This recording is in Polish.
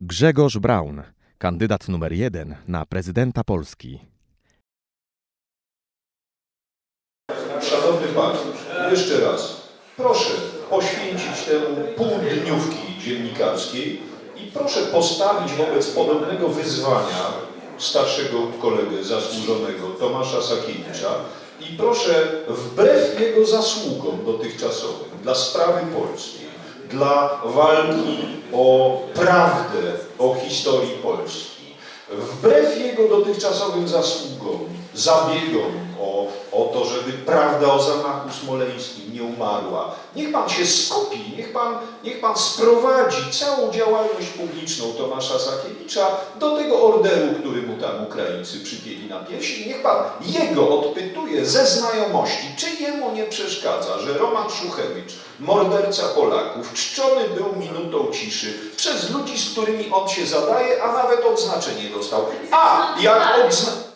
Grzegorz Braun, kandydat numer jeden na prezydenta Polski. Szanowny Panie, jeszcze raz, proszę poświęcić temu półdniówki dziennikarskiej i proszę postawić wobec podobnego wyzwania starszego kolegę zasłużonego Tomasza Sakiewicza i proszę wbrew jego zasługom dotychczasowym dla sprawy Polski, dla walki o prawdę o historii Polski, wbrew jego dotychczasowym zasługom, zabiegom o, prawda o zamachu smoleńskim nie umarła. Niech pan się skupi, niech pan, niech pan sprowadzi całą działalność publiczną Tomasza Sakiewicza do tego orderu, który mu tam Ukraińcy przypięli na piersi i niech pan jego odpytuje ze znajomości, czy jemu nie przeszkadza, że Roman Szuchewicz, morderca Polaków, czczony był minutą ciszy przez ludzi, z którymi on się zadaje, a nawet odznaczenie dostał. A jak odzna